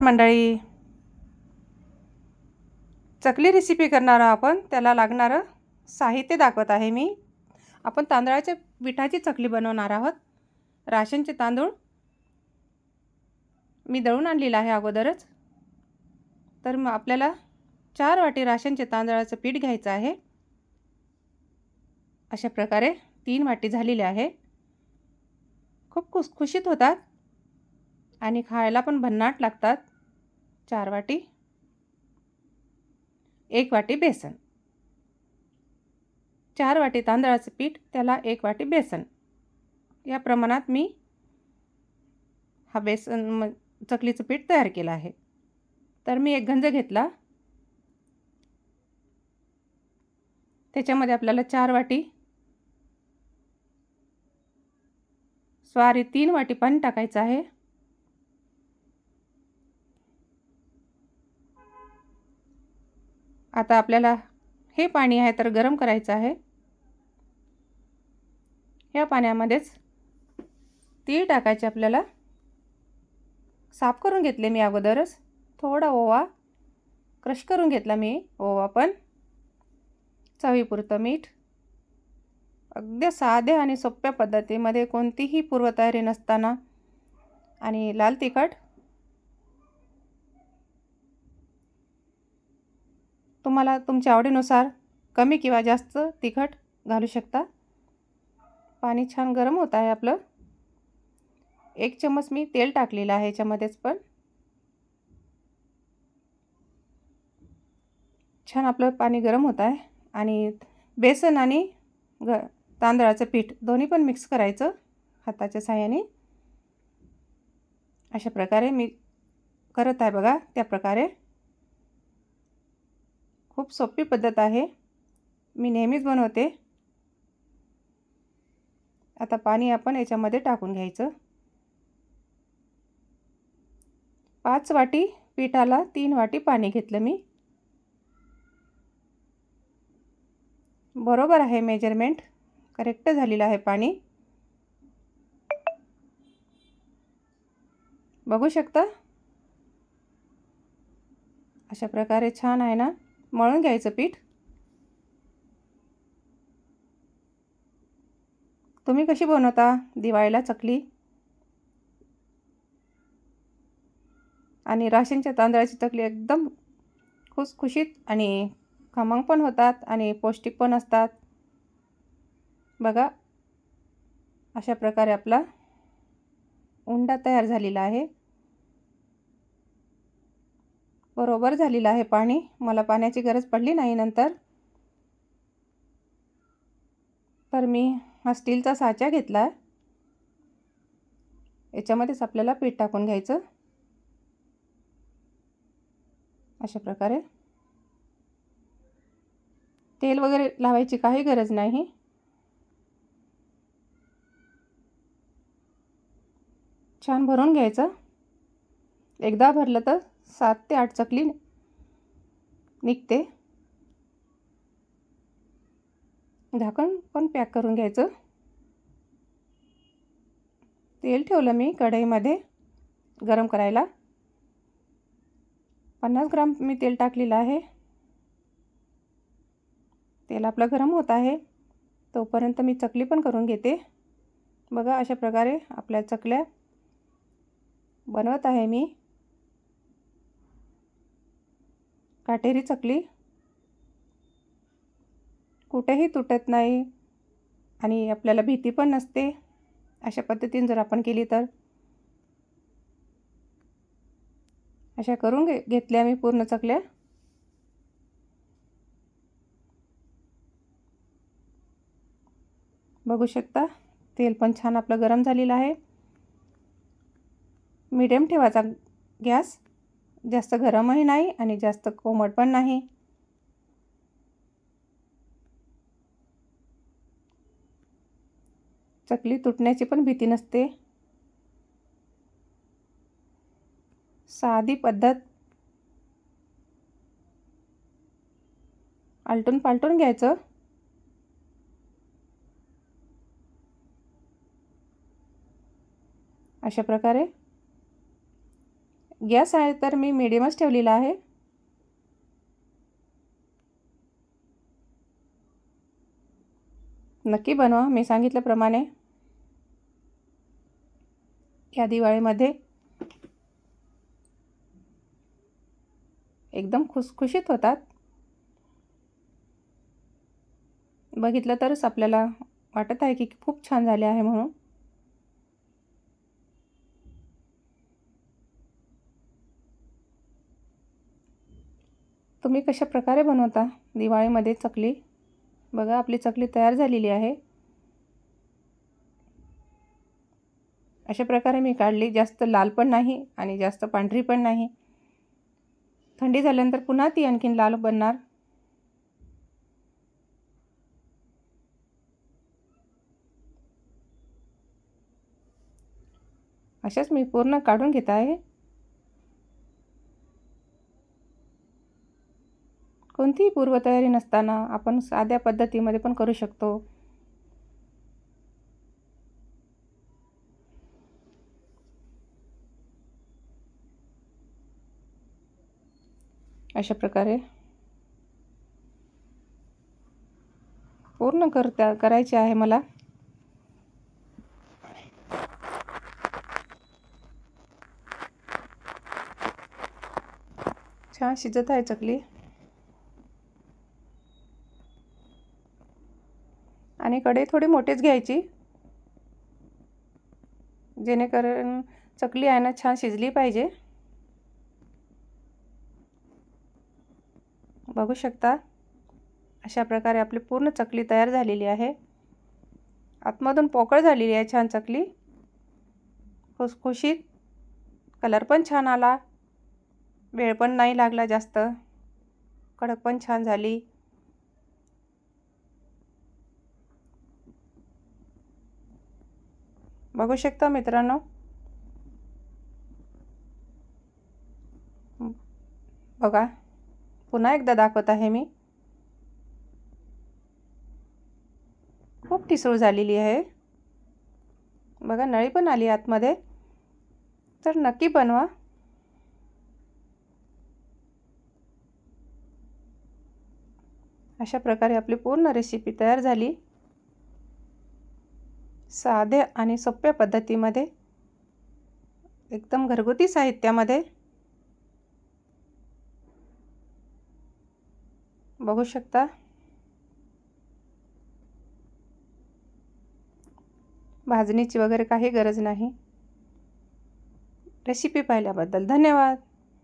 मंडळी चकली रेसिपी करणार आहोत आपण. त्याला लागणारं साहित्य दाखवत आहे मी. आपण तांदळाच्या पिठाची चकली बनवणार आहोत. राशनचे तांदूळ मी दळून आणलेलं आहे अगोदरच. तर मग आपल्याला चार वाटी राशनचे तांदळाचं पीठ घ्यायचं आहे. अशा प्रकारे तीन वाटी झालेले आहे. खूप खुसखुशीत होतात आणि खायला पण भन्नाट लागतात. चार वाटी एक वाटी बेसन. चार वाटी तांदळाचं पीठ त्याला एक वाटी बेसन. या प्रमाणात मी हा बेसन म चकलीचं पीठ तयार केलं आहे. तर मी एक गंज घेतला. त्याच्यामध्ये आपल्याला चार वाटी स्वारी तीन वाटी पाणी टाकायचं आहे. आता आपल्याला हे पाणी आहे तर गरम करायचं आहे. या पाण्यामध्येच तीळ टाकायचे आपल्याला. साफ करून घेतले मी अगोदरच. थोडा ओवा. क्रश करून घेतला मी ओवा पण. चवीपुरतं मीठ. अगदी साध्या आणि सोप्या पद्धतीमध्ये कोणतीही पूर्वतयारी नसताना. आणि लाल तिखट. तुम्हाला तुमच्या आवडीनुसार कमी किंवा जास्त तिखट घालू शकता. पाणी छान गरम होत आहे आपलं. एक चम्मच मी तेल टाकलेलं आहे याच्यामध्येच पण. छान आपलं पाणी गरम होत आहे आणि बेसन आणि ग तांदळाचं पीठ दोन्ही पण मिक्स करायचं हाताच्या साह्याने. अशा प्रकारे मी करत आहे बघा त्या प्रकारे. खूप सोपी पद्धत आहे. मी नेहमीच बनवते. आता पाणी आपण याच्यामध्ये टाकून घ्यायचं. पाच वाटी पिठाला तीन वाटी पाणी घेतलं मी. बरोबर आहे मेजरमेंट करेक्ट झालेलं आहे पाणी. बघू शकता? अशा प्रकारे छान आहे ना? मळून घ्यायचं पीठ. तुम्ही कशी बनवता? दिवाळीला चकली. आणि राशींच्या तांदळाची चकली एकदम खुसखुशीत आणि खमंग पण होतात आणि पौष्टिक पण असतात. बघा अशा प्रकारे आपला उंडा तयार झालेला आहे. बरोबर झालेलं आहे पाणी. मला पाण्याची गरज पडली नाही नंतर. तर मी हा स्टीलचा साचा घेतला याच्यामध्येच आपल्याला पीठ टाकून घ्यायचं. अशा प्रकारे. तेल वगैरे लावायची काही गरज नाही. छान भरून घ्यायचं. एकदा भरलं तर सात ते आठ चकली निघते. झाकण पण पॅक करून घ्यायचं. तेल ठेवलं मी कढईमध्ये गरम करायला. पन्नास ग्राम मी तेल टाकलेलं आहे. तेल आपलं गरम होत आहे. तोपर्यंत मी चकली पण करून घेते. बघा अशा प्रकारे आपल्या चकल्या बनवत आहे मी. काटेरी चकली? कुठेही तुटत नाही. आणि आपल्याला भीती पण नसते. अशा पद्धतीने जर आपण केली तर? अशा करून घे घेतल्या मी पूर्ण चकल्या? बघू शकता तेल पण छान आपलं गरम झालेलं आहे. मीडियम ठेवायचा गॅस. जास्त गरमही नाही आणि जास्त कोमट पण नाही. चकली तुटण्याची पण भीती नसते. साधी पद्धत. आलटून पालटून घ्यायचं. अशा प्रकारे गॅस आहे तर मी मिडियमच ठेवलेला आहे. नक्की बनवा मी सांगितल्याप्रमाणे. या दिवाळीमध्ये एकदम खुसखुशीत होतात. बघितलं तरच आपल्याला वाटत आहे की खूप छान झाले आहे म्हणून. तुम्ही कशा प्रकारे बनवता? दिवाळीमध्ये चकली? बघा आपली चकली तयार झालेली आहे. अशा प्रकारे मी काढली. जास्त लाल पण नाही आणि जास्त पांढरी पण नाही. थंडी झाल्यानंतर पुन्हा ती आणखीन लाल बनणार. अशाच मी पूर्ण काढून घेत आहे. कोणतीही पूर्वतयारी नसताना आपण साध्या पद्धतीमध्ये पण करू शकतो. अशा प्रकारे पूर्ण करता करायचे आहे मला. छान शिजत आहे चकली. आणि कढई थोडी मोठीच घ्यायची. जेणेकरून चकली आहे ना छान शिजली पाहिजे. बघू शकता अशा प्रकारे आपली पूर्ण चकली तयार झालेली आहे. आतमधून पोकळ झालेली आहे छान चकली. खुसखुशीत. कलर पण छान आला. वेळ पण नाही लागला जास्त. कडक पण छान झाली. बघू शकता मित्रांनो? बघा पुन्हा एकदा दाखवत आहे मी. खूप ठिसूळ झालेली आहे. बघा नळी पण आली आतमध्ये. तर नक्की बनवा. अशा प्रकारे आपली पूर्ण रेसिपी तयार झाली. साध्या आणि सोप्या पद्धतीमध्ये एकदम घरगुती साहित्यामध्ये बघू शकता. भाजणीची वगैरे काही गरज नाही. रेसिपी पाहिल्याबद्दल धन्यवाद.